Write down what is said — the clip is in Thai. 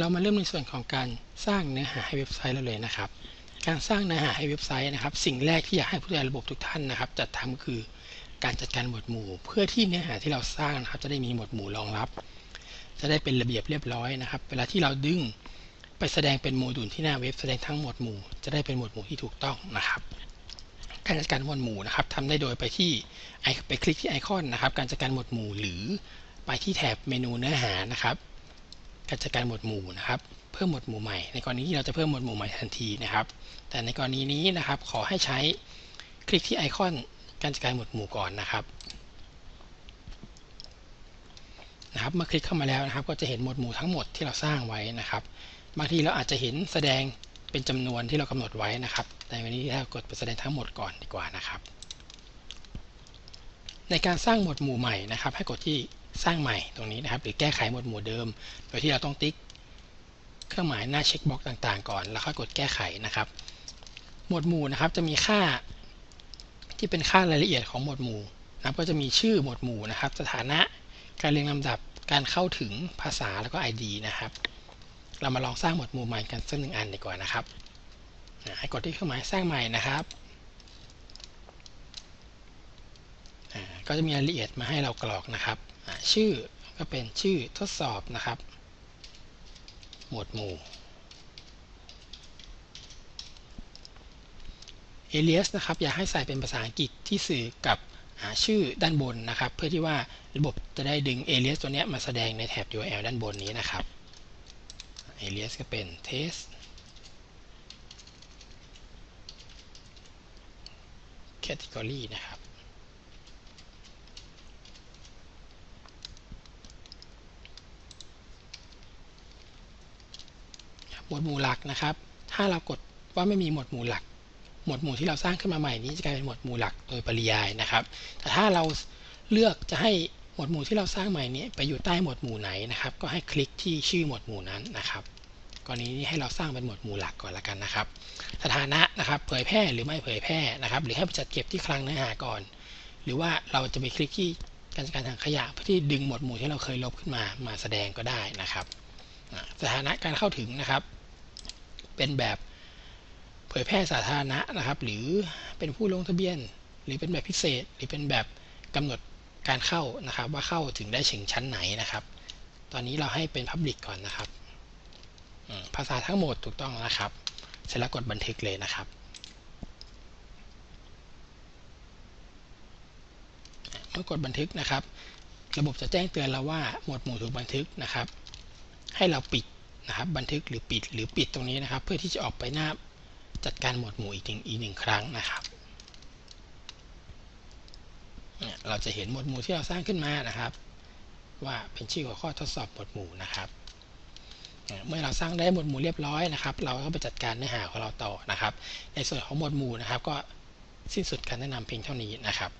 เรามาเริ่มในส่วนของการสร้างเนื้อหาให้เว็บไซต์เราเลยนะครับ การสร้างเนื้อหาให้เว็บไซต์นะครับ สิ่งแรกที่อยากให้ผู้ใช้ระบบทุกท่านนะครับ จัดทำก็คือการจัดการหมวดหมู่ เพื่อที่เนื้อหาที่เราสร้างนะครับ จะได้มีหมวดหมู่รองรับ จะได้เป็นระเบียบเรียบร้อยนะครับ เวลาที่เราดึงไปแสดงเป็นโมดูลที่หน้าเว็บแสดงทั้งหมวดหมู่ จะได้เป็นหมวดหมู่ที่ถูกต้องนะครับ การจัดการหมวดหมู่นะครับทำได้โดยไปที่ไปคลิกที่ไอคอนนะครับ การจัดการหมวดหมู่หรือไปที่แถบเมนูเนื้อหานะครับ การจัดการหมวดหมู่นะครับเพิ่มหมวดหมู่ใหม่ ในกรณีที่เราจะเพิ่มหมวดหมู่ใหม่ทันทีนะครับ แต่ในกรณีนี้นะครับขอให้ใช้คลิกที่ไอคอนการจัดการหมวดหมู่ก่อนนะครับนะครับเมื่อคลิกเข้ามาแล้วนะครับ ก็จะเห็นหมวดหมู่ทั้งหมดที่เราสร้างไว้นะครับ บางทีเราอาจจะเห็นแสดงเป็นจำนวนที่เรากำหนดไว้นะครับ แต่วันนี้เรากดไปแสดงทั้งหมดก่อนดีกว่านะครับ ในการสร้างหมวดหมู่ใหม่นะครับ ให้กดที่ สร้างใหม่ตรงนี้นะครับ หรือแก้ไขหมวดหมู่เดิม โดยที่เราต้องติ๊กเครื่องหมายหน้าเช็คบ็อกต่างๆ ก่อน แล้วค่อยกดแก้ไขนะครับ หมวดหมู่นะครับจะมีค่าที่เป็นค่ารายละเอียดของหมวดหมู่นะก็จะมีชื่อหมวดหมู่นะครับ สถานะการเรียงลำดับการเข้าถึงภาษาแล้วก็ ID นะครับ เรามาลองสร้างหมวดหมู่ใหม่กันสักหนึ่งอันดีกว่านะครับให้กดที่เครื่องหมายสร้างใหม่นะครับก็จะมีรายละเอียดมาให้เรากรอกนะครับ ชื่อก็เป็นชื่อทดสอบนะครับ หมวดหมู่ alias นะครับ อยากให้ใส่เป็นภาษาอังกฤษที่สื่อกับชื่อด้านบนนะครับ เพื่อที่ว่าระบบจะได้ดึง alias ตัวนี้มาแสดงในแถบ URL ด้านบนนี้นะครับ alias ก็เป็น test category นะครับ หมวดหมู่หลักนะครับ ถ้าเรากดว่าไม่มีหมวดหมู่หลัก หมวดหมู่ที่เราสร้างขึ้นมาใหม่นี้จะกลายเป็นหมวดหมู่หลักโดยปริยายนะครับ แต่ถ้าเราเลือกจะให้หมวดหมู่ที่เราสร้างใหม่นี้ไปอยู่ใต้หมวดหมู่ไหนนะครับ ก็ให้คลิกที่ชื่อหมวดหมู่นั้นนะครับกรณีนี้ให้เราสร้างเป็นหมวดหมู่หลักก่อนละกันนะครับ สถานะนะครับเผยแพร่หรือไม่เผยแพร่นะครับ หรือให้จัดเก็บที่คลังเนื้อหาก่อน หรือว่าเราจะไปคลิกที่การจัดการทางขยะเพื่อที่ดึงหมวดหมู่ที่เราเคยลบขึ้นมามาแสดงก็ได้นะครับ สถานะการเข้าถึงนะครับ เป็นแบบเผยแพร่สาธารณะนะครับ หรือเป็นผู้ลงทะเบียน หรือเป็นแบบพิเศษ หรือเป็นแบบกำหนดการเข้านะครับ ว่าเข้าถึงได้ถึงชั้นไหนนะครับ ตอนนี้เราให้เป็น Public ก่อนนะครับ ภาษาทั้งหมดถูกต้องนะครับ เสร็จแล้วกดบันทึกเลยนะครับเมื่อกดบันทึกนะครับ ระบบจะแจ้งเตือนเราว่าหมวดหมู่ถูกบันทึกนะครับ ให้เราปิด นะครับบันทึกหรือปิดหรือปิดตรงนี้นะครับ เพื่อที่จะออกไปหน้าจัดการหมวดหมู่อีกหนึ่งอีกหนึ่งครั้งนะครับ เราจะเห็นหมวดหมู่ที่เราสร้างขึ้นมานะครับ ว่าเป็นชื่อหัวข้อทดสอบหมวดหมู่นะครับเมื่อเราสร้างได้หมวดหมู่เรียบร้อยนะครับ เราก็ไปจัดการเนื้อหาของเราต่อนะครับ ในส่วนของหมวดหมู่นะครับ ก็สิ้นสุดการแนะนำเพียงเท่านี้นะครับ